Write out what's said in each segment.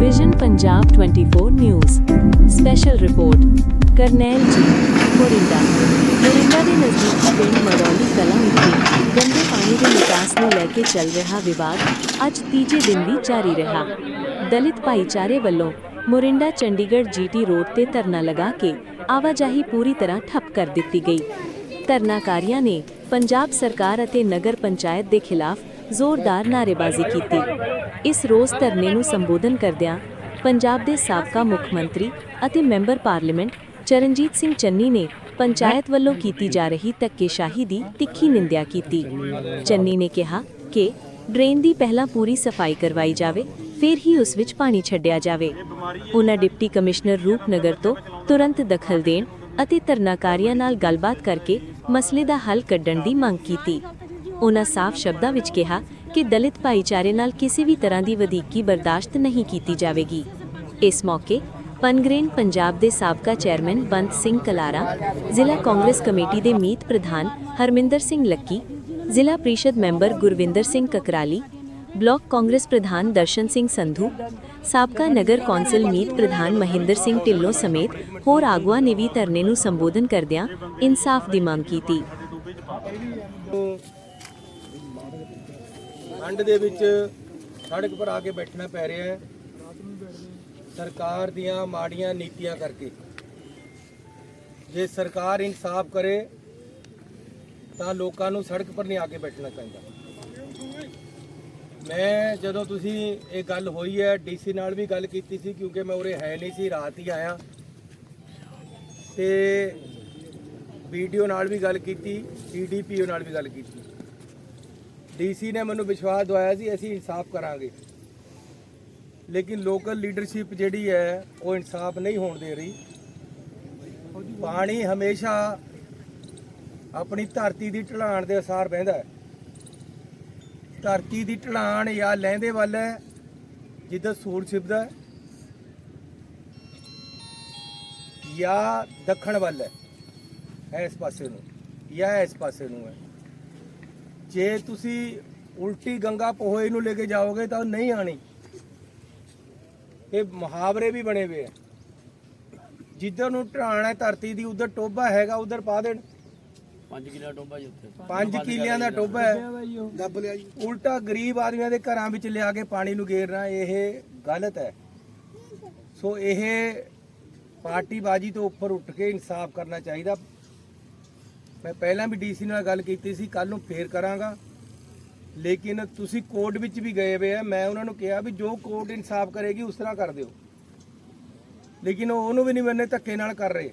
Vision Punjab 24 news special report Karnail ji Morinda Morinda ਦੇ ਨਜ਼ਦੀਕੀ ਪਿੰਡ ਮੜੌਲੀ ਕਲਾਂ ਵਿਖੇ ਗੰਦੇ ਪਾਣੀ ਦੇ ਨਿਕਾਸ ਨੂੰ ਲੈ ਕੇ ਚੱਲ ਰਿਹਾ ਵਿਵਾਦ ਅੱਜ ਤੀਜੇ ਦਿਨ ਵੀ ਜਾਰੀ ਰਿਹਾ ਦਲਿਤ ਭਾਈਚਾਰੇ ਵੱਲੋਂ ਮੋਰਿੰਡਾ ਚੰਡੀਗੜ੍ਹ ਜੀਟੀ ਰੋਡ ਤੇ ਧਰਨਾ ਲਗਾ ਕੇ ਆਵਾਜਾਈ ਪੂਰੀ ਤਰ੍ਹਾਂ ਠੱਪ ਕਰ ਦਿੱਤੀ ਗਈ ਧਰਨਾਕਾਰੀਆਂ ਨੇ ਪੰਜਾਬ ਸਰਕਾਰ ਅਤੇ ਨਗਰ ਪੰਚਾਇਤ ਦੇ ਖਿਲਾਫ ਜ਼ੋਰਦਾਰ ਨਾਅਰੇਬਾਜ਼ੀ ਕੀਤੀ। ਇਸ ਰੋਸ ਧਰਨੇ ਨੂੰ ਸੰਬੋਧਨ ਕਰਦਿਆਂ ਪੰਜਾਬ ਦੇ ਸਾਬਕਾ ਮੁੱਖ ਮੰਤਰੀ ਅਤੇ ਮੈਂਬਰ ਪਾਰਲੀਮੈਂਟ ਚਰਨਜੀਤ ਸਿੰਘ ਚੰਨੀ ਨੇ ਪੰਚਾਇਤ ਵੱਲੋਂ ਕੀਤੀ ਜਾ ਰਹੀ ਧੱਕੇਸ਼ਾਹੀ ਦੀ ਤਿੱਖੀ ਨਿੰਦਿਆ ਕੀਤੀ। ਚੰਨੀ ਨੇ ਕਿਹਾ ਕਿ ਡਰੇਨ ਦੀ ਪਹਿਲਾਂ ਪੂਰੀ ਸਫ਼ਾਈ ਕਰਵਾਈ ਜਾਵੇ, ਫਿਰ ਹੀ ਉਸ ਵਿੱਚ ਪਾਣੀ ਛੱਡਿਆ ਜਾਵੇ। ਉਹਨਾਂ ਡਿਪਟੀ ਕਮਿਸ਼ਨਰ ਰੂਪਨਗਰ ਤੋਂ ਤੁਰੰਤ ਦਖਲ ਦੇਣ ਅਤੇ ਧਰਨਾਕਾਰੀਆਂ ਨਾਲ ਗੱਲਬਾਤ ਕਰਕੇ ਮਸਲੇ ਦਾ ਹੱਲ ਕੱਢਣ ਦੀ ਮੰਗ ਕੀਤੀ। ਉਨ੍ਹਾਂ ਸਾਫ਼ ਸ਼ਬਦਾਂ ਵਿੱਚ ਕਿਹਾ ਕਿ ਦਲਿਤ ਭਾਈਚਾਰੇ ਨਾਲ ਕਿਸੇ ਵੀ ਤਰ੍ਹਾਂ ਦੀ ਵਧੀਕੀ ਬਰਦਾਸ਼ਤ ਨਹੀਂ ਕੀਤੀ ਜਾਵੇਗੀ। ਇਸ ਮੌਕੇ ਪਨਗ੍ਰੇਨ ਪੰਜਾਬ ਦੇ ਸਾਬਕਾ ਚੇਅਰਮੈਨ ਬੰਤ ਸਿੰਘ ਕਲਾਰਾ, ਜ਼ਿਲ੍ਹਾ ਕਾਂਗਰਸ ਕਮੇਟੀ ਦੇ ਮੀਤ ਪ੍ਰਧਾਨ ਹਰਮਿੰਦਰ ਸਿੰਘ ਲੱਕੀ, ਜ਼ਿਲ੍ਹਾ ਪ੍ਰੀਸ਼ਦ ਮੈਂਬਰ ਗੁਰਵਿੰਦਰ ਸਿੰਘ ਕਕਰਾਲੀ, ਬਲਾਕ ਕਾਂਗਰਸ ਪ੍ਰਧਾਨ ਦਰਸ਼ਨ ਸਿੰਘ ਸੰਧੂ, ਸਾਬਕਾ ਨਗਰ ਕੌਂਸਲ ਮੀਤ ਪ੍ਰਧਾਨ ਮਹਿੰਦਰ ਸਿੰਘ ਢਿੱਲੋਂ ਸਮੇਤ ਹੋਰ ਆਗੂਆਂ ਨੇ ਵੀ ਧਰਨੇ ਨੂੰ ਸੰਬੋਧਨ ਕਰਦਿਆਂ ਇਨਸਾਫ ਦੀ ਮੰਗ ਕੀਤੀ। ਠੰਡ ਦੇ ਵਿੱਚ ਸੜਕ ਪਰ ਆ ਕੇ ਬੈਠਣਾ ਪੈ ਰਿਹਾ ਹੈ। ਸਰਕਾਰ ਦੀਆਂ ਮਾੜੀਆਂ ਨੀਤੀਆਂ ਕਰਕੇ। ਜੇ ਸਰਕਾਰ ਇਨਸਾਫ ਕਰੇ, ਤਾਂ ਲੋਕਾਂ ਨੂੰ ਸੜਕ ਪਰ ਨਹੀਂ ਆ ਕੇ ਬੈਠਣਾ ਚਾਹੀਦਾ। ਮੈਂ ਜਦੋਂ ਤੁਸੀਂ ਇਹ ਗੱਲ ਹੋਈ ਹੈ ਡੀਸੀ ਨਾਲ ਵੀ ਗੱਲ ਕੀਤੀ ਸੀ, ਕਿਉਂਕਿ ਮੈਂ ਉਰੇ ਹੈ ਨਹੀਂ ਸੀ, ਰਾਤ ਹੀ ਆਇਆ। ਤੇ ਵੀਡੀਓ ਨਾਲ ਵੀ ਗੱਲ ਕੀਤੀ ਈਡੀਪੀਓ ਨਾਲ ਵੀ ਗੱਲ ਕੀਤੀ। ਡੀਸੀ ਨੇ ਮੈਨੂੰ ਵਿਸ਼ਵਾਸ ਦਵਾਇਆ ਸੀ, ਅਸੀਂ ਇਨਸਾਫ ਕਰਾਂਗੇ। ਲੇਕਿਨ ਲੋਕਲ ਲੀਡਰਸ਼ਿਪ ਜਿਹੜੀ ਹੈ, ਉਹ ਇਨਸਾਫ ਨਹੀਂ ਹੋਣ ਦੇ ਰਹੀ। ਪਾਣੀ ਹਮੇਸ਼ਾ ਆਪਣੀ ਧਰਤੀ ਦੀ ਢਲਾਣ ਦੇ ਅਸਾਰ ਬਹਿੰਦਾ ਹੈ। ਧਰਤੀ ਦੀ ਢਲਾਣ ਜਾਂ ਲਹਿੰਦੇ ਵੱਲ ਹੈ, ਜਿੱਦਾਂ ਸੂਰਜ ਛਿਪਦਾ ਹੈ, ਜਾਂ ਦੱਖਣ ਵੱਲ ਹੈ, ਇਸ ਪਾਸੇ ਨੂੰ, ਜਾਂ ਇਸ ਪਾਸੇ ਨੂੰ ਹੈ। ਜੇ ਤੁਸੀਂ ਉਲਟੀ ਗੰਗਾ ਪੋਹੇ ਨੂੰ ਲੈ ਕੇ ਜਾਓਗੇ ਤਾਂ ਉਹ ਨਹੀਂ ਆਣੀ। ਇਹ ਮੁਹਾਵਰੇ ਵੀ ਬਣੇ ਹੋਏ ਆ। ਜਿੱਧਰ ਨੂੰ ਢਾਣ ਹੈ ਧਰਤੀ ਦੀ ਉਧਰ ਟੋਬਾ ਹੈਗਾ ਉਧਰ ਪਾ ਦੇਣ। 5 ਕਿਲਾ ਟੋਬਾ ਜੀ ਉੱਥੇ। 5 ਕਿੱਲਿਆਂ ਦਾ ਟੋਬਾ ਹੈ। ਦੱਬ ਲਿਆ ਜੀ। ਉਲਟਾ ਗਰੀਬ ਆਦਮੀਆਂ ਦੇ ਘਰਾਂ ਵਿੱਚ ਲਿਆ ਕੇ ਪਾਣੀ ਨੂੰ ਗੇਰਨਾ ਇਹ ਗਲਤ ਹੈ। ਸੋ ਇਹ ਪਾਰਟੀਬਾਜੀ ਤੋਂ ਉੱਪਰ ਉੱਠ ਕੇ ਇਨਸਾਫ ਕਰਨਾ ਚਾਹੀਦਾ। ਮੈਂ ਪਹਿਲਾਂ ਵੀ ਡੀਸੀ ਨਾਲ ਗੱਲ ਕੀਤੀ ਸੀ ਕੱਲ ਨੂੰ ਫੇਰ ਕਰਾਂਗਾ। ਲੇਕਿਨ ਤੁਸੀਂ ਕੋਰਟ ਵਿੱਚ ਵੀ ਗਏ ਹੋਏ ਆ, ਮੈਂ ਉਹਨਾਂ ਨੂੰ ਕਿਹਾ ਵੀ ਜੋ ਕੋਰਟ ਇਨਸਾਫ ਕਰੇਗੀ ਉਸ ਤਰ੍ਹਾਂ ਕਰ ਦਿਓ। ਲੇਕਿਨ ਉਹ ਉਹਨੂੰ ਵੀ ਨਹੀਂ ਮੰਨੇ, ਧੱਕੇ ਨਾਲ ਕਰ ਰਹੇ।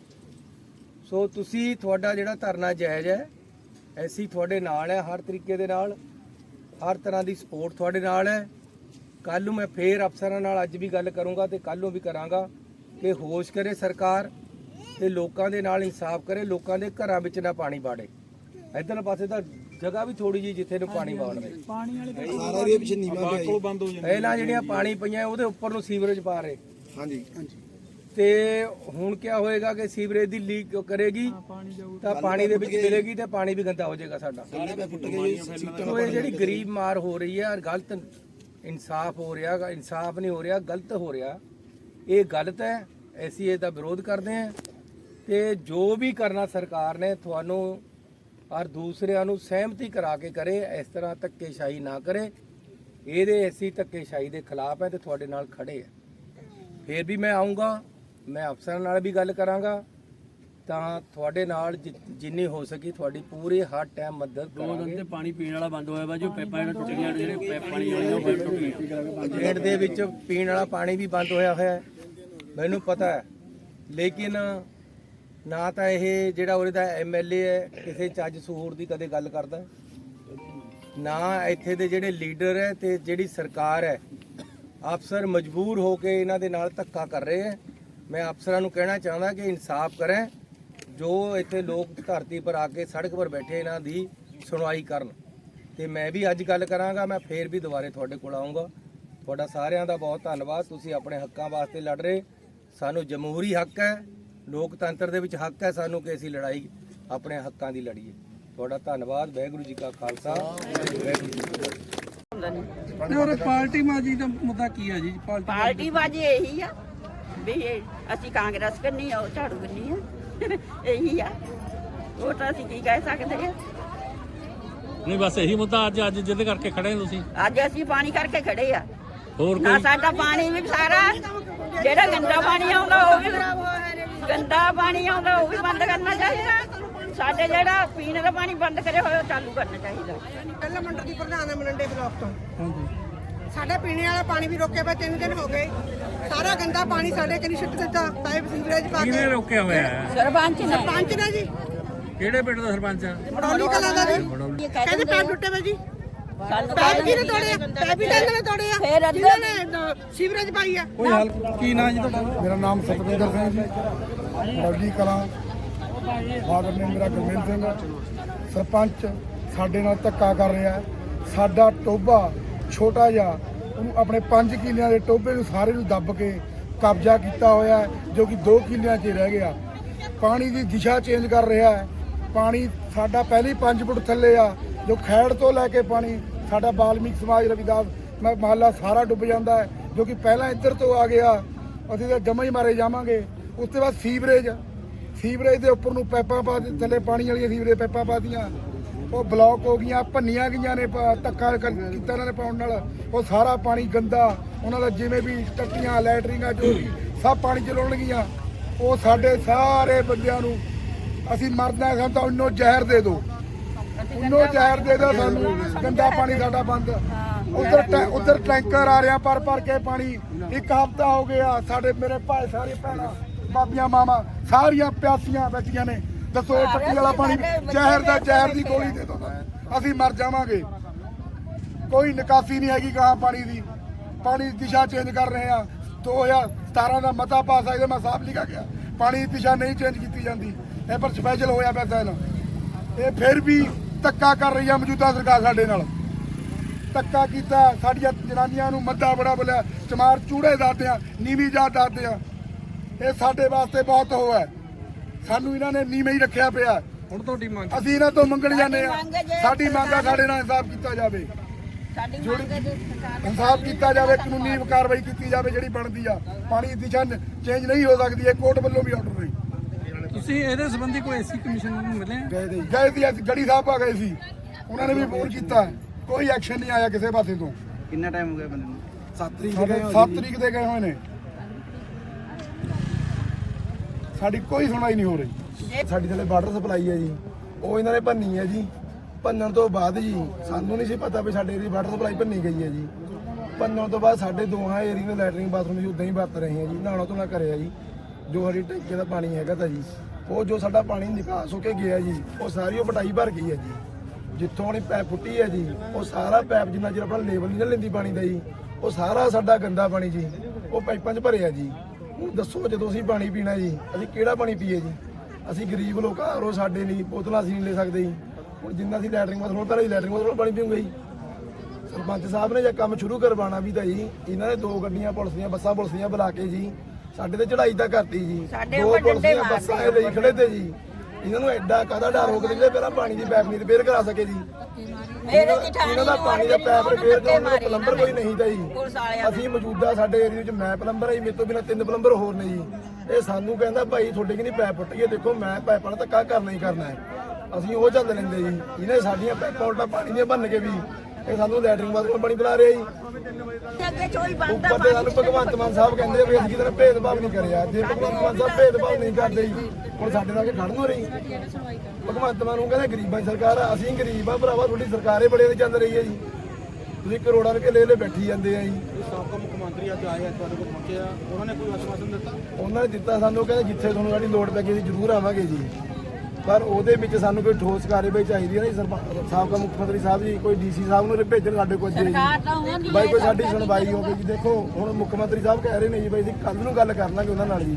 ਸੋ ਤੁਸੀਂ, ਤੁਹਾਡਾ ਜਿਹੜਾ ਧਰਨਾ ਜਾਇਜ਼ ਹੈ ਐਸੀ ਤੁਹਾਡੇ ਨਾਲ ਹੈ, ਹਰ ਤਰੀਕੇ ਦੇ ਨਾਲ। ਹਰ ਤਰ੍ਹਾਂ ਦੀ ਸਪੋਰਟ ਤੁਹਾਡੇ ਨਾਲ ਹੈ। ਕੱਲ ਨੂੰ ਮੈਂ ਫੇਰ ਅਫਸਰਾਂ ਨਾਲ ਅੱਜ ਵੀ ਗੱਲ ਕਰੂੰਗਾ ਤੇ ਕੱਲ ਨੂੰ ਵੀ ਕਰਾਂਗਾ ਕਿ ਹੋਸ਼ ਕਰੇ ਸਰਕਾਰ। ਤੇ ਲੋਕਾਂ ਦੇ ਨਾਲ ਇਨਸਾਫ ਕਰੇ ਲੋਕਾਂ ਦੇ ਘਰਾਂ ਵਿੱਚ ਨਾ ਪਾਣੀ ਬਾੜੇ ਇਧਰਲੇ ਪਾਸੇ ਤਾਂ ਜਗ੍ਹਾ ਵੀ ਥੋੜੀ ਜੀ ਜਿੱਥੇ ਨੂੰ ਪਾਣੀ ਬਾੜਦੇ ਸਾਰਾ ਏਰੀਆ ਪਿੱਛੇ ਨੀਵਾ ਪਿਆ ਜੀ। ਬੰਦ ਹੋ ਜਾਂਦਾ ਪਹਿਲਾਂ ਜਿਹੜੀਆਂ ਪਾਣੀ ਪਈਆਂ ਉਹਦੇ ਉੱਪਰ ਨੂੰ ਸੀਵਰੇਜ ਪਾ ਰਹੇ। ਹਾਂਜੀ। ਤੇ ਹੁਣ ਕੀ ਹੋਏਗਾ ਕਿ ਸੀਵਰੇਜ ਦੀ ਲੀਕ ਕਰੇਗੀ ਤਾਂ ਪਾਣੀ ਦੇ ਵਿੱਚ ਮਿਲੇਗੀ ਤੇ ਪਾਣੀ ਵੀ ਗੰਦਾ ਹੋ ਜਾਏਗਾ ਸਾਡਾ। ਕੱਲੇ ਇਹ ਜਿਹੜੀ ਗਰੀਬ ਮਾਰ ਹੋ ਰਹੀ ਹੈ ਗਲਤ ਇਨਸਾਫ ਹੋ ਰਿਹਾ ਇਨਸਾਫ ਨਹੀਂ ਹੋ ਰਿਹਾ ਗਲਤ ਹੋ ਰਿਹਾ। ਇਹ ਗਲਤ ਹੈ ਅਸੀਂ ਇਹਦਾ ਵਿਰੋਧ ਕਰਦੇ ਹਾਂ। ਤੇ ਜੋ ਵੀ ਕਰਨਾ ਸਰਕਾਰ ਨੇ ਤੁਹਾਨੂੰ ਔਰ ਦੂਸਰਿਆਂ ਨੂੰ ਸਹਿਮਤੀ ਕਰਾ ਕੇ ਕਰੇ ਇਸ ਤਰ੍ਹਾਂ ਧੱਕੇਸ਼ਾਹੀ ਨਾ ਕਰੇ। ਇਹਦੇ ਅਸੀਂ ਧੱਕੇਸ਼ਾਹੀ ਦੇ ਖਿਲਾਫ ਹੈ ਤੇ ਤੁਹਾਡੇ ਨਾਲ ਖੜੇ ਹੈ। ਫੇਰ ਵੀ ਮੈਂ ਆਉਂਗਾ ਮੈਂ ਅਫਸਰਾਂ ਨਾਲ ਵੀ ਗੱਲ ਕਰਾਂਗਾ ਤਾਂ ਤੁਹਾਡੇ ਨਾਲ ਜਿ- ਜਿੰਨੀ ਹੋ ਸਕੀ ਤੁਹਾਡੀ ਪੂਰੀ ਹਰ ਟਾਈਮ ਮਦਦ ਦੋ ਦਿਨ ਤੇ ਪਾਣੀ ਪੀਣ ਵਾਲਾ ਬੰਦ ਹੋਇਆ ਵਾ ਜੋ ਪੈਪਾਂ ਜਿਹੜਾ ਟੁੱਟ ਗਿਆ ਜਿਹੜੇ ਪੈਪ ਪਾਣੀ ਵਾਲੇ ਉਹ ਪੈਪ ਟੁੱਟ ਗਏ ਪਿੰਡ ਦੇ ਵਿੱਚ ਪੀਣ ਵਾਲਾ ਪਾਣੀ ਵੀ ਬੰਦ ਹੋਇਆ ਹੋਇਆ ਹੈ। ਮੈਨੂੰ ਪਤਾ ਹੈ। ਲੇਕਿਨ ਨਾ ਤਾਂ ਇਹ ਜਿਹੜਾ ਉਹਦੇ ਦਾ ਐਮਐਲਏ ਹੈ, ਕਿਸੇ ਚੱਜ ਸਹੂਰ ਦੀ ਕਦੇ ਗੱਲ ਕਰਦਾ? ਨਾ ਇੱਥੇ ਦੇ ਜਿਹੜੇ ਲੀਡਰ ਹੈ ਤੇ ਜਿਹੜੀ ਸਰਕਾਰ ਹੈ, ਅਫਸਰ ਮਜਬੂਰ ਹੋ ਕੇ ਇਹਨਾਂ ਦੇ ਨਾਲ ਧੱਕਾ ਕਰ ਰਹੇ ਹੈ। ਮੈਂ ਅਫਸਰਾਂ ਨੂੰ ਕਹਿਣਾ ਚਾਹੁੰਦਾ ਕਿ ਇਨਸਾਫ ਕਰੇ, ਜੋ ਇੱਥੇ ਲੋਕ ਧਰਤੀ ਪਰ ਆ ਕੇ ਸੜਕ ਪਰ ਬੈਠੇ ਇਹਨਾਂ ਦੀ ਸੁਣਵਾਈ ਕਰਨ। ਤੇ ਮੈਂ ਵੀ ਅੱਜ ਗੱਲ ਕਰਾਂਗਾ, ਮੈਂ ਫੇਰ ਵੀ ਦੁਬਾਰੇ ਤੁਹਾਡੇ ਕੋਲ ਆਉਂਗਾ ਤੁਹਾਡਾ ਸਾਰਿਆਂ ਦਾ ਬਹੁਤ ਧੰਨਵਾਦ, ਤੁਸੀਂ ਆਪਣੇ ਹੱਕਾਂ ਵਾਸਤੇ ਲੜ ਰਹੇ। ਸਾਨੂੰ ਜਮਹੂਰੀ ਹੱਕ ਹੈ ਲੋਕਤੰਤਰ ਦੇ ਵਿੱਚ ਹੱਕ ਹੈ ਸਾਨੂੰ ਕਿ ਅਸੀਂ ਲੜਾਈ ਆਪਣੇ ਹੱਕਾਂ ਦੀ ਲੜੀਏ। ਤੁਹਾਡਾ ਧੰਨਵਾਦ ਵਾਹਿਗੁਰੂ ਜੀ ਕਾ ਖਾਲਸਾ ਵਾਹਿਗੁਰੂ ਜੀ ਕੀ ਫਤਿਹ। ਹੁੰਦਾ ਨਹੀਂ ਤੇ ਉਹਦੇ ਪਾਰਟੀ ਮਾਜੀ ਦਾ ਮੁੱਦਾ ਕੀ ਆ ਜੀ? ਪਾਰਟੀ ਪਾਰਟੀ ਬਾਜੀ ਇਹੀ ਆ ਵੀ ਇਹ ਅਸੀਂ ਕਾਂਗਰਸ ਕਰਨੀ ਆ ਉਹ ਝਾੜੂ ਕਰਨੀ ਆ। ਇਹੀ ਆ। ਉਹ ਤਾਂ ਅਸੀਂ ਕੀ ਕਹਿ ਸਕਦੇ ਆ? ਨਹੀਂ ਬਸ ਇਹੀ ਮੁੱਦਾ ਅੱਜ ਅੱਜ ਜਿਹਦੇ ਕਰਕੇ ਖੜੇ ਹੋ ਤੁਸੀਂ। ਅੱਜ ਅਸੀਂ ਪਾਣੀ ਕਰਕੇ ਖੜੇ ਆ। ਹੋਰ ਕੋਈ? ਸਾਡਾ ਪਾਣੀ ਵੀ ਸਾਰਾ ਜਿਹੜਾ ਗੰਦਾ ਪਾਣੀ ਆਉਂਦਾ ਉਹ ਵੀ ਗੰਦਾ ਪਾਣੀ ਆਉਂਦਾ ਉਹ ਵੀ ਬੰਦ ਕਰਨਾ ਚਾਹੀਦਾ। ਸਾਡੇ ਜਿਹੜਾ ਪੀਣ ਦਾ ਪਾਣੀ ਬੰਦ ਕਰੇ ਹੋਏ ਉਹ ਚਾਲੂ ਕਰਨਾ ਚਾਹੀਦਾ। ਪਹਿਲਾਂ ਮੰਡਲ ਦੀ ਪ੍ਰਧਾਨ ਹੈ ਮਨੰਡੇ ਬਲਾਕ ਤੋਂ। ਸਾਡੇ ਪੀਣੇ ਵਾਲਾ ਪਾਣੀ ਵੀ ਰੋਕਿਆ ਪਿਆ ਤਿੰਨ ਦਿਨ ਹੋ ਗਏ। ਸਾਰਾ ਗੰਦਾ ਪਾਣੀ ਸਾਡੇ ਕਨੀ ਛੱਡ ਦਿੱਤਾ ਪਾਈਪ ਸੀਵਰੇਜ ਪਾ ਕੇ। ਰੋਕਿਆ ਹੋਇਆ? ਹੈ ਸਰਪੰਚ ਨੇ। ਪੰਜ ਨੇ ਜੀ। ਕਿਹੜੇ ਪਿੰਡ ਦਾ ਸਰਪੰਚ ਆ? ਮੜੌਲੀ ਕਲਾਂ ਦਾ ਜੀ। ਕਹਿੰਦੇ ਪੈਪ ਟੁੱਟੇ ਵੇ ਜੀ। ਪੈਪ ਕਿਹਨੇ ਤੋੜੇ ਆ? ਪੈਪ ਹੀ ਤਾਂ ਨੇ ਤੋੜੇ ਆ? ਫੇਰ ਅੱਧੇ ਜਿਨ੍ਹਾਂ ਨੇ ਅਹ, ਸੀਵਰੇਜ ਪਾਈ ਆ? ਕੋਈ ਹੱਲ ਕੀ ਨਾਂ ਜੀ ਤੁਹਾਡਾ? ਮੇਰਾ ਨਾਮ ਸਤਵਿੰਦਰ ਸਿੰਘ ਜੀ। ਰੌਲੀ ਕਲਾਂ। ਫਾਦਰ ਨੇ ਮੇਰਾ ਗੁਰਮੇਲ ਸਿੰਘ ਸਰਪੰਚ ਸਾਡੇ ਨਾਲ ਧੱਕਾ ਕਰ ਰਿਹਾ ਹੈ। ਸਾਡਾ ਟੋਬਾ ਛੋਟਾ ਜਿਹਾ ਉਹਨੂੰ ਆਪਣੇ 5 ਕਿੱਲਿਆਂ ਦੇ ਟੋਬੇ ਨੂੰ ਸਾਰੇ ਨੂੰ ਦੱਬ ਕੇ ਕਬਜ਼ਾ ਕੀਤਾ ਹੋਇਆ ਹੈ ਜੋ ਕਿ 2 ਕਿੱਲਿਆਂ 'ਚ ਹੀ ਰਹਿ ਗਿਆ। ਪਾਣੀ ਦੀ ਦਿਸ਼ਾ ਚੇਂਜ ਕਰ ਰਿਹਾ ਹੈ। ਪਾਣੀ ਸਾਡਾ ਪਹਿਲੀ 5 ਫੁੱਟ ਥੱਲੇ ਆ। ਜੋ ਖੈੜ ਤੋਂ ਲੈ ਕੇ ਪਾਣੀ, ਸਾਡਾ ਬਾਲਮੀਕ ਸਮਾਜ ਰਵਿਦਾਸ, ਮ- ਮਹੱਲਾ ਸਾਰਾ ਡੁੱਬ ਜਾਂਦਾ ਹੈ, ਜੋ ਕਿ ਪਹਿਲਾਂ ਇੱਧਰ ਤੋਂ ਆ ਗਿਆ, ਅਸੀਂ ਤਾਂ ਜਮਾ ਹੀ ਮਾਰੇ ਜਾਵਾਂਗੇ। ਉਸ ਤੋਂ ਬਾਅਦ ਸੀਵਰੇਜ ਸੀਵਰੇਜ ਦੇ ਉੱਪਰ ਨੂੰ ਪੈਪਾਂ ਪਾ ਦਿੱਤੇ ਥੱਲੇ ਪਾਣੀ ਵਾਲੀਆਂ ਸੀਵਰੇਜ ਪੈਪਾਂ ਪਾਤੀਆਂ ਉਹ ਬਲੌਕ ਹੋ ਗਈਆਂ, ਭੰਨੀਆਂ ਗਈਆਂ ਨੇ, ਪ- ਧੱਕਾ ਕੀਤਾ ਇਹਨਾਂ ਨੇ ਪਾਉਣ ਨਾਲ। ਉਹ ਸਾਰਾ ਪਾਣੀ ਗੰਦਾ, ਉਹਨਾਂ ਦਾ ਜਿਵੇਂ ਵੀ ਟੱਟੀਆਂ, ਲੈਟਰਿੰਗਾਂ, ਜੋ ਵੀ, ਸਭ ਪਾਣੀ ਚ ਰੁੜ ਉਹ ਸਾਡੇ ਸਾਰੇ ਬੰਦਿਆਂ ਨੂੰ, ਅਸੀਂ ਮਰਨਾ ਸਾਨੂੰ ਤਾਂ ਉਹਨੋਂ ਜ਼ਹਿਰ ਦੇ ਦਿਓ। ਉਹਨੋਂ ਜ਼ਹਿਰ ਦੇ ਦਿਓ ਸਾਨੂੰ ਗੰਦਾ ਪਾਣੀ ਸਾਡਾ ਬੰਦ। ਉਧਰ ਉਧਰ ਟੈਂਕਰ ਆ ਰਿਹਾ ਪਰ ਪਰ ਕੇ ਪਾਣੀ। ਇੱਕ ਹਫਤਾ ਹੋ ਗਿਆ ਸਾਡੇ ਮੇਰੇ ਭਾਈ ਸਾਰੇ ਭੈਣਾਂ ਬਾਬੀਆਂ ਮਾਮਾ ਸਾਰੀਆਂ ਪਿਆਸੀਆਂ ਬੈਠੀਆਂ ਨੇ। ਦੱਸੋ ਟੱਟੀ ਵਾਲਾ ਪਾਣੀ ਜ਼ਹਿਰ ਦਾ ਜ਼ਹਿਰ ਦੀ ਗੋਲੀ ਦੇ ਦਿਓ ਅਸੀਂ ਮਰ ਜਾਵਾਂਗੇ। ਕੋਈ ਨਿਕਾਸੀ ਨਹੀਂ ਹੈਗੀ ਕਹਾਂ ਪਾਣੀ ਦੀ। ਪਾਣੀ ਦੀ ਦਿਸ਼ਾ ਚੇਂਜ ਕਰ ਰਹੇ ਆ 2017 ਦਾ ਮਤਾ ਪਾਸ ਆਇਆ ਮੈਂ ਸਾਫ਼ ਲਿਖਾ ਗਿਆ। ਪਾਣੀ ਦੀ ਦਿਸ਼ਾ ਨਹੀਂ ਚੇਂਜ ਕੀਤੀ ਜਾਂਦੀ। ਇਹ ਪਰ ਸਪੈਸ਼ਲ ਹੋਇਆ ਪਿਆ ਸਾਇਨ ਇਹ ਫਿਰ ਵੀ ਧੱਕਾ ਕਰ ਰਹੀ ਆ ਮੌਜੂਦਾ ਸਰਕਾਰ ਸਾਡੇ ਨਾਲ। ਧੱਕਾ ਕੀਤਾ ਸਾਡੀਆਂ ਜਨਾਨੀਆਂ ਨੂੰ ਮੱਦਾ ਬੜਾ ਬੋਲਿਆ ਚਮਾਰ ਚੂੜੇ ਦਾਦੇ ਆ ਨੀਵੀਂ ਜਾਤ ਦਾਦੇ ਆ। ਇਹ ਸਾਡੇ ਵਾਸਤੇ ਬਹੁਤ ਹੋ ਹੈ। ਸਾਨੂੰ ਇਹਨਾਂ ਨੇ ਨੀਵੇਂ ਹੀ ਰੱਖਿਆ ਪਿਆ। ਹੁਣ ਤੁਹਾਡੀ ਮੰਗ ਅਸੀਂ ਇਹਨਾਂ ਤੋਂ ਮੰਗਣ ਜਾਂਦੇ ਆ। ਸਾਡੀ ਮੰਗ ਆ ਸਾਡੇ ਨਾਲ ਇਨਸਾਫ ਕੀਤਾ ਜਾਵੇ। ਸਾਡੀ ਮੰਗ ਹੈ ਇਨਸਾਫ ਕੀਤਾ ਜਾਵੇ ਕਾਨੂੰਨੀ ਕਾਰਵਾਈ ਕੀਤੀ ਜਾਵੇ ਜਿਹੜੀ ਬਣਦੀ ਆ। ਪਾਣੀ ਦੀ ਦਿਸ਼ਾ ਚੇਂਜ ਨਹੀਂ ਹੋ ਸਕਦੀ ਇਹ ਕੋਰਟ ਵੱਲੋਂ ਵੀ ਆਰਡਰ ਨਹੀਂ ਤੁਸੀਂ ਇਹਦੇ ਸੰਬੰਧੀ ਕੋਈ ਐਸੀ ਕਮਿਸ਼ਨ ਨੂੰ ਮਿਲੇ? ਗਏ ਦੇ ਗਏ ਸੀ ਅਸੀਂ ਗੜੀ ਸਾਹਿਬ ਆ ਗਏ ਸੀ। ਉਹਨਾਂ ਨੇ ਵੀ ਫੋਨ ਕੀਤਾ। ਕੋਈ ਐਕਸ਼ਨ ਨਹੀਂ ਆਇਆ ਕਿਸੇ ਪਾਸੇ ਤੋਂ। ਕਿੰਨਾ ਟਾਈਮ ਹੋ ਗਿਆ ਬੰਦੇ ਨੂੰ? 7 ਤਰੀਕ ਦੇ 7 ਤਰੀਕ ਦੇ ਗਏ ਹੋਏ ਨੇ। ਸਾਡੀ ਕੋਈ ਸੁਣਵਾਈ ਨਹੀਂ ਹੋ ਰਹੀ। ਸਾਡੀ ਥੱਲੇ ਵਾਟਰ ਸਪਲਾਈ ਹੈ ਜੀ। ਉਹ ਇਹਨਾਂ ਨੇ ਭੰਨੀ ਹੈ ਜੀ। ਭੰਨਣ ਤੋਂ ਬਾਅਦ ਜੀ ਸਾਨੂੰ ਨਹੀਂ ਸੀ ਪਤਾ ਵੀ ਸਾਡੇ ਏਰੀਆ ਵਾਟਰ ਸਪਲਾਈ ਭੰਨੀ ਗਈ ਹੈ ਜੀ। ਭੰਨਣ ਤੋਂ ਬਾਅਦ ਸਾਡੇ ਦੋਹਾਂ ਏਰੀਆ ਦੇ ਲੈਟਰਿੰਗ ਬਾਥਰੂਮ ਜੀ ਉਦਾਂ ਹੀ ਵਰਤ ਰਹੇ ਹਾਂ ਜੀ। ਨਹਾਉਣਾ ਧੋਣਾ ਕਰਿਆ ਜੀ। ਜੋ ਹਰੀ ਟੈਂਕੀ ਦਾ ਪਾਣੀ ਹੈਗਾ ਤਾਂ ਜੀ, ਉਹ ਜੋ ਸਾਡਾ ਪਾਣੀ ਨਿਕਾਸ ਹੋ ਕੇ ਗਿਆ ਜੀ, ਉਹ ਸਾਰੀ ਉਹ ਪਟਾਈ ਭਰ ਗਈ ਹੈ ਜੀ। ਜਿੱਥੋਂ ਉਹਨੇ ਪੈਪ ਫੁੱਟੀ ਹੈ ਜੀ, ਉਹ ਸਾਰਾ ਪੈਪ ਜਿੰਨਾ ਚਿਰ ਆਪਣਾ ਲੈਵਲ ਨਹੀਂ ਨਾ ਲੈਂਦੀ ਪਾਣੀ ਦਾ ਜੀ, ਉਹ ਸਾਰਾ ਸਾਡਾ ਗੰਦਾ ਪਾਣੀ ਜੀ, ਉਹ ਪਾਈਪਾਂ 'ਚ ਭਰਿਆ ਜੀ। ਹੁਣ ਦੱਸੋ ਜਦੋਂ ਅਸੀਂ ਪਾਣੀ ਪੀਣਾ ਜੀ, ਅਸੀਂ ਕਿਹੜਾ ਪਾਣੀ ਪੀਏ ਜੀ? ਅਸੀਂ ਗਰੀਬ ਲੋਕ ਆ, ਰੋ ਸਾਡੇ ਲਈ, ਬੋਤਲਾਂ ਅਸੀਂ ਨਹੀਂ ਲੈ ਸਕਦੇ ਜੀ। ਹੁਣ ਜਿੰਨਾ ਅਸੀਂ ਲੈਟਰਿੰਗ ਬਾਥਰੂਮ ਪਹਿਲਾਂ ਹੀ ਲੈਟਰਿੰਗ ਬਾਥਰੂਮ ਪਾਣੀ ਪੀਉਂਗੇ ਜੀ। ਸਰਪੰਚ ਸਾਹਿਬ ਨੇ ਜੇ ਕੰਮ ਸ਼ੁਰੂ ਕਰਵਾਉਣਾ ਵੀ ਤਾਂ ਜੀ, ਇਹਨਾਂ ਨੇ ਦੋ ਗੱਡੀਆਂ, ਪੁਲਿਸ ਦੀਆਂ, ਬੱਸਾਂ ਪੁਲਿਸ ਦੀਆਂ ਬੁਲਾ ਕੇ ਜੀ ਸਾਡੇ ਤੇ ਚੜਾਈ ਤਾਂ ਕਰਤੀ ਜੀ। ਸਾਡੇ ਦੋ ਉੱਪਰ ਪੁਲਿਸ ਦੀਆਂ ਡੰਡੇ ਬੱਸਾਂ ਇਹ ਲਈ ਖੜੇ ਤੇ ਜੀ। ਇਹਨਾਂ ਨੂੰ ਐਡਾ ਕਾਹਦਾ ਡਰ ਹੋ ਕੇ ਜਿਹੜੇ ਪਹਿਲਾਂ ਪਾਣੀ ਦੀ ਪੈਪ ਨਹੀਂ ਰਿਪੇਅਰ ਕਰਾ ਸਕੇ ਜੀ। ਮੇਰੇ ਜਠਾਣੀ ਇਹਨਾਂ ਦਾ ਪਾਣੀ ਦਾ ਪੈਪ ਰਿਪੇਅਰ ਕਰਨ ਦਾ ਪਲੰਬਰ ਕੋਈ ਨਹੀਂ ਤਾਂ ਜੀ। ਪੁਲਿਸ ਵਾਲਿਆਂ ਅਸੀਂ ਮੌਜੂਦਾ ਸਾਡੇ ਏਰੀਆ ਵਿੱਚ ਮੈਂ ਪਲੰਬਰ ਆਈ ਮੇਰੇ ਤੋਂ ਬਿਨਾ ਤਿੰਨ ਪਲੰਬਰ ਹੋਰ ਨੇ ਜੀ। ਇਹ ਸਾਨੂੰ ਕਹਿੰਦਾ ਭਾਈ ਤੁਹਾਡੇ ਕਿ ਨਹੀਂ ਪੈਪ ਫੁੱਟ ਗਏ ਦੇਖੋ ਮੈਂ ਪੈਪਾਂ ਨਾਲ ਧੱਕਾ ਕਰਨਾ ਹੀ ਕਰਨਾ ਹੈ। ਅਸੀਂ ਉਹ ਚੱਲ ਲੈਂਦੇ ਜੀ। ਇਹਨੇ ਸਾਡੀਆਂ ਪੈਪਾਂ ਉਲਟਾ ਪਾਣੀ ਦੀਆਂ ਭੰਨ ਕੇ ਵੀ ਇਹ ਸਾਨੂੰ ਲੈਟਰਿੰਗ ਬਾਥਰੂਮ ਪਾਣੀ ਪਿਲਾ ਰਿਹਾ ਜੀ। ਅੱਗੇ ਚੋਈ ਬੰਦਾ ਉੱਪਰ ਤੇ ਸਾਨੂੰ ਭਗਵੰਤ ਮਾਨ ਸਾਹਿਬ ਕਹਿੰਦੇ ਵੀ ਅਸੀਂ ਕਿਤੇ ਭੇਦਭਾਵ ਨਹੀਂ ਕਰਿਆ। ਜੇ ਭਗਵੰਤ ਮਾਨ ਸਾਹਿਬ ਭੇਦਭਾਵ ਨਹੀਂ ਕਰਦੇ ਜੀ ਹੁਣ ਸਾਡੇ ਨਾਲ ਕਿ ਖੜਨ ਹੋ ਰਹੀ। ਭਗਵੰਤ ਮਾਨ ਨੂੰ ਕਹਿੰਦੇ ਗਰੀਬਾਂ ਦੀ ਸਰਕਾਰ ਆ ਅਸੀਂ ਗਰੀਬ ਆ ਭਰਾਵਾ ਤੁਹਾਡੀ ਸਰਕਾਰੇ ਬੜੇ ਦੀ ਚੱਲ ਰਹੀ ਹੈ ਜੀ। ਤੁਸੀਂ ਕਰੋੜਾਂ ਰੁਪਏ ਲੈ ਲੈ ਬੈਠੀ ਜਾਂਦੇ ਆ ਜੀ। ਸਾਬਕਾ ਮੁੱਖ ਮੰਤਰੀ ਅੱਜ ਆਏ ਆ ਤੁਹਾਡੇ ਕੋਲ ਪਹੁੰਚੇ ਆ। ਉਹਨਾਂ ਨੇ ਕੋਈ ਆਸ਼ਵਾਸਨ ਦਿੱਤਾ? ਉਹਨਾਂ ਨੇ ਦਿੱਤਾ ਸਾਨੂੰ ਕਹਿੰਦੇ ਜਿੱਥੇ ਤੁਹਾਨੂੰ ਸਾਡੀ ਲੋੜ ਪੈਗੀ ਅਸੀਂ ਜ਼ਰੂਰ ਆਵਾਂਗੇ ਜੀ। ਪਰ ਉਹਦੇ ਵਿੱਚ ਸਾਨੂੰ ਕੋਈ ਠੋਸ ਕਾਰਵਾਈ ਚਾਹੀਦੀ ਹੈ ਨਾ ਜੀ, ਸਰਪੰਚ ਸਾਬਕਾ ਮੁੱਖ ਮੰਤਰੀ ਸਾਹਿਬ ਜੀ ਕੋਈ ਡੀਸੀ ਸਾਹਿਬ ਨੂੰ ਭੇਜਣ ਸਾਡੇ ਕੋਲ ਜੀ। ਸਰਕਾਰ ਤਾਂ ਹੁੰਦੀ ਬਾਈ ਕੋਈ ਸਾਡੀ ਸੁਣਵਾਈ ਹੋਵੇ ਜੀ ਦੇਖੋ ਹੁਣ ਮੁੱਖ ਮੰਤਰੀ ਸਾਹਿਬ ਕਹਿ ਰਹੇ ਨੇ ਜੀ ਬਾਈ ਅਸੀਂ ਕੱਲ ਨੂੰ ਗੱਲ ਕਰ ਲਾਂਗੇ ਉਹਨਾਂ ਨਾਲ ਜੀ।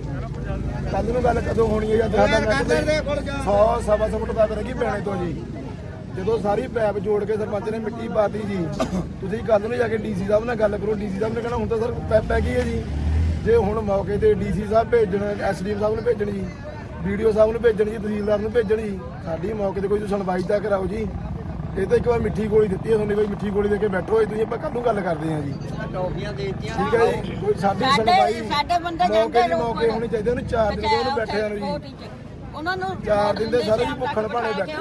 ਕੱਲ ਨੂੰ ਗੱਲ ਕਦੋਂ ਹੋਣੀ ਹੈ ਜਾਂ ਸਾਡਾ 100 ਸਵਾ ਸੌ ਫੁੱਟ ਤੱਕ ਰਹੀ ਪੈਣੇ ਤੋਂ ਜੀ। ਜਦੋਂ ਸਾਰੀ ਪੈਪ ਜੋੜ ਕੇ ਸਰਪੰਚ ਨੇ ਮਿੱਟੀ ਪਾਤੀ ਜੀ ਤੁਸੀਂ ਕੱਲ ਨੂੰ ਜਾ ਕੇ ਡੀਸੀ ਸਾਹਿਬ ਨਾਲ ਗੱਲ ਕਰੋ ਡੀਸੀ ਸਾਹਿਬ ਨੇ ਕਹਿਣਾ ਹੁਣ ਤਾਂ ਸਰ ਪੈਪ ਪੈ ਗਈ ਹੈ ਜੀ। ਜੇ ਹੁਣ ਮੌਕੇ ਤੇ ਡੀਸੀ ਸਾਹਿਬ ਭੇਜਣ ਐਸਡੀਐਮ ਸਾਹਿਬ ਨੂੰ ਭੇਜਣ ਜੀ ਵੀਡੀਓ ਸਾਹਿਬ ਨੂੰ ਭੇਜਣ ਜੀ ਤਹਿਸੀਲਦਾਰ ਨੂੰ ਭੇਜਣ ਜੀ ਸਾਡੀ ਮੌਕੇ ਤੇ ਕੋਈ ਸੁਣਵਾਈ ਤਾਂ ਕਰਾਓ ਜੀ। ਇਹ ਤਾਂ ਇੱਕ ਵਾਰ ਮਿੱਠੀ ਗੋਲੀ ਦਿੱਤੀ ਹੈ ਤੁਹਾਨੂੰ ਬਈ ਮਿੱਠੀ ਗੋਲੀ ਦੇ ਕੇ ਬੈਠੋ ਹੋਏ ਤੁਸੀਂ ਆਪਾਂ ਕੱਲ ਨੂੰ ਗੱਲ ਕਰਦੇ ਹਾਂ ਜੀ। ਟੌਫੀਆਂ ਦੇ ਦਿੱਤੀਆਂ। ਠੀਕ ਹੈ ਜੀ ਕੋਈ ਸਾਡੀ ਸਾਡੇ ਸੁਣਵਾਈ ਸਾਡੇ ਬੰਦੇ ਜਾਂਦੇ ਮੌਕੇ ਹੋਣੀ ਚਾਹੀਦੀ ਉਹਨੂੰ ਚਾਰ ਦਿਨ ਦੇ ਉਹਨੂੰ ਬੈਠਿਆਂ ਨੂੰ ਜੀ। ਉਹਨਾਂ ਨੂੰ ਚਾਰ ਦਿਨ ਦੇ ਸਾਰੇ ਜੀ ਭੁੱਖਣ ਭਾਣੇ ਬੈਠੇ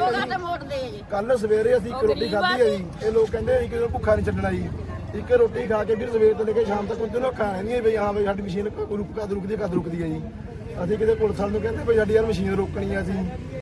ਜੀ ਜੀ। ਕੱਲ ਸਵੇਰੇ ਅਸੀਂ ਇੱਕ ਰੋਟੀ ਖਾਧੀ ਹੈ ਜੀ। ਇਹ ਲੋਕ ਕਹਿੰਦੇ ਨੂੰ ਭੁੱਖਾ ਨਹੀਂ ਛੱਡਣਾ ਜੀ। ਇੱਕ ਰੋਟੀ ਖਾ ਕੇ ਫਿਰ ਸਵੇਰ ਤੋਂ ਲੈ ਕੇ ਸ਼ਾਮ ਤੱਕ ਕੁਝ ਨੂੰ ਖਾਣਾ ਨਹੀਂ ਹੈ ਵੀ ਹਾਂ ਵੀ ਸਾਡੀ ਮਸ਼ੀਨ ਰੁਕ ਕਦ ਰੁਕਦੀ ਹੈ ਕਦ ਰੁਕਦੀ ਹੈ ਜੀ। ਅਸੀਂ ਕਿਤੇ ਪੁਲਿਸ ਵਾਲ ਨੂੰ ਕਹਿੰਦੇ ਵੀ ਸਾਡੀ ਯਾਰ ਮਸ਼ੀਨ ਰੋਕਣੀ ਆ ਅਸੀਂ।